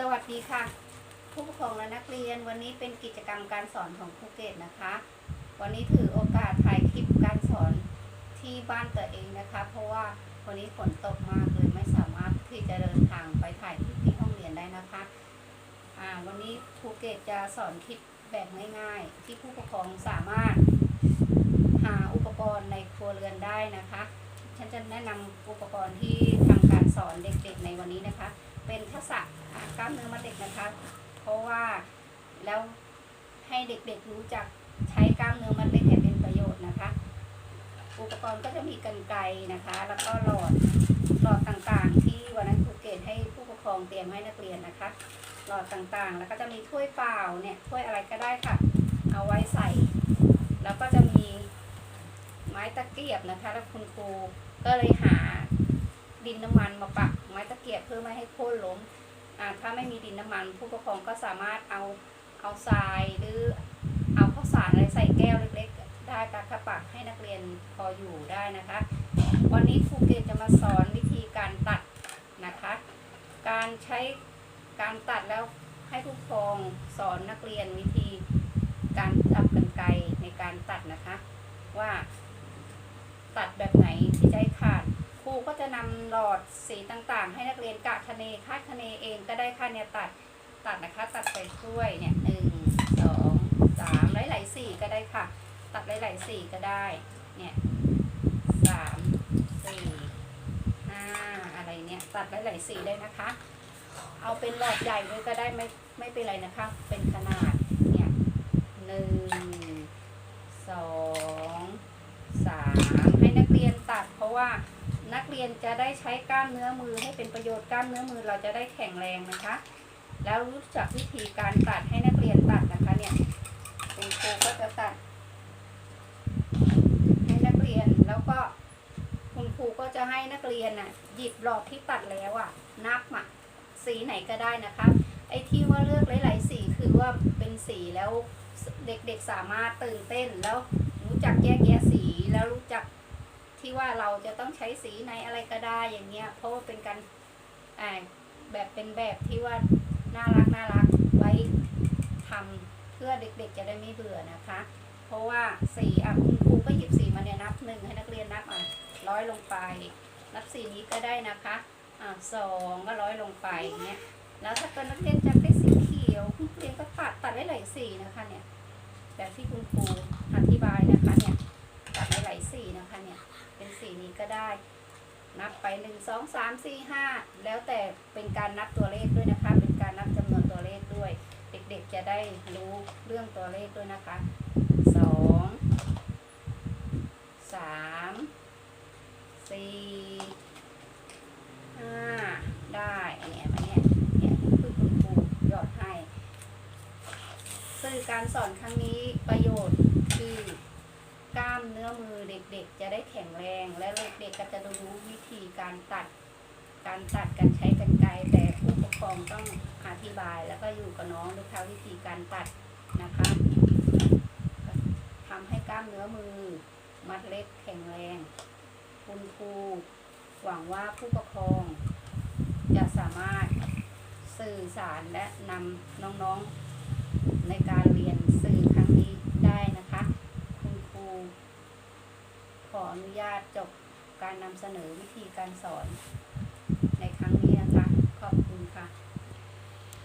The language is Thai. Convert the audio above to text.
สวัสดีค่ะ ผู้ปกครองและนักเรียนวันนี้เป็นกิจกรรมการสอนของภูเก็ตนะคะ วันนี้ถือโอกาสถ่ายคลิปการสอนที่บ้านตัวเองนะคะ เพราะว่าวันนี้ฝนตกมากเลยไม่สามารถที่จะเดินทางไปถ่ายคลิปที่ห้องเรียนได้นะคะอ่าวันนี้ภูเก็ตจะสอนคลิปแบบง่ายๆ ที่ผู้ปกครองสามารถ หาอุปกรณ์ในครัวเรือนได้นะคะ ฉันจะแนะนำอุปกรณ์ที่ทำการสอนเด็กๆในวันนี้นะคะ เป็นทักษะกล้ามเนื้อมัดเด็กนะคะ เพราะว่าแล้วให้เด็กๆรู้จักใช้กล้ามเนื้อมัดเล็กให้เป็นประโยชน์นะคะ อุปกรณ์ก็จะมีกรรไกรนะคะ แล้วก็หลอดหลอดต่างๆ ที่วันนั้นครูเกตให้ผู้ปกครองเตรียมให้นักเรียนนะคะ หลอดต่างๆ แล้วก็จะมีถ้วยเปล่าเนี่ยถ้วยอะไรก็ได้ค่ะ เอาไว้ใส่ แล้วก็จะมีไม้ตะเกียบนะคะ แล้วคุณครูก็เลยหา ดินน้ำมันมาปักไม้ตะเกียบเพื่อไม่ให้โค่นล้มถ้าไม่มีดินน้ำมัน ผู้ปกครองก็สามารถเอาเอาทรายหรือเอาข้าวสารอะไรใส่แก้วเล็กๆ ได้ค่ะค่ะปักให้นักเรียนพออยู่ได้นะคะ วันนี้ครูเกตจะมาสอนวิธีการตัดนะคะ การใช้การตัดแล้วให้ผู้ปกครองสอนนักเรียนวิธีการจับกรรไกในการตัดนะคะ ว่าตัดแบบไหนที่จะให้ จะนำหลอดสีต่างๆ ให้นักเรียนกะคะเนคาดคะเนเองก็ได้ค่ะเนี่ยตัดตัดนะคะ ตัดใส่ถ้วยเนี่ยหนึ่งสองสามหลายๆสีก็ได้ค่ะ ตัดหลายๆสีก็ได้เนี่ยสามสี่ห้าอะไรเนี่ยตัดหลายๆสีได้นะคะ เอาเป็นหลอดใหญ่เลยก็ได้ไม่ไม่เป็นไรนะคะ เป็นขนาดเนี่ยหนึ่งสองสามให้นักเรียนตัดเพราะว่า นักเรียนจะได้ใช้กล้ามเนื้อมือให้เป็นประโยชน์กล้ามเนื้อมือเราจะได้แข็งแรงนะคะ แล้วรู้จักวิธีการตัดให้นักเรียนตัดนะคะเนี่ยคุณครูก็จะตัด ให้นักเรียนแล้วก็คุณครูก็จะให้นักเรียนน่ะหยิบหลอดที่ตัดแล้วอะ นับอะสีไหนก็ได้นะคะ ไอ้ที่ว่าเลือกหลายๆสีคือว่าเป็นสีแล้วเด็กๆสามารถตื่นเต้นแล้วรู้จักแยกแยะสี ที่ว่าเราจะต้องใช้สีไหนอะไรก็ได้อย่างเงี้ย เพราะว่าเป็นการอ่าแบบเป็นแบบที่ว่าน่ารักน่ารักไว้ทำเพื่อเด็กๆ จะได้ไม่เบื่อนะคะ เพราะว่าสีอะคุณครูก็หยิบสีมาเนี่ยนับหนึ่งให้นักเรียนนับอะร้อยลงไป นับสีนี้ก็ได้นะคะอะสองก็ร้อยลงไปอย่างเงี้ยแล้วถ้าเกิดนักเรียนจะได้สีเขียวนักเรียนก็ตัดตัดได้หลายสีนะคะเนี่ยแบบที่คุณครูอธิบายนะคะเนี่ยตัดได้หลายสีนะคะเนี่ย เป็ นี้ก็ได้ นับไปหนึ่งสองสามสี่ห้าแล้วแต่เป็นการนับตัวเลขด้วยนะคะ เป็นการนับจำนวนตัวเลขด้วย เด็กๆจะได้รู้เรื่องตัวเลขด้วยนะคะสองสามสี่ห้าได้เนี้ยเนี้ยเนี่ยคือคุณครูหยอดให้ สื่อการสอนครั้งนี้ประโยชน์คือ กล้ามเนื้อมือเด็กๆ จะได้แข็งแรง และเด็กๆก็จะรู้วิธีการตัด การตัดการใช้กรรไกรแต่ผู้ปกครองต้องอธิบายแล้วก็อยู่กับน้องด้วยค่ะวิธีการตัดนะคะทำให้กล้ามเนื้อมือ มัดเล็กแข็งแรง คุณครูหวังว่าผู้ปกครอง จะสามารถสื่อสารและนำน้องๆในการเรียนสื่อครั้งนี้ได้นะคะ ขออนุญาตจบการนำเสนอวิธีการสอนในครั้งนี้นะคะ ขอบคุณค่ะ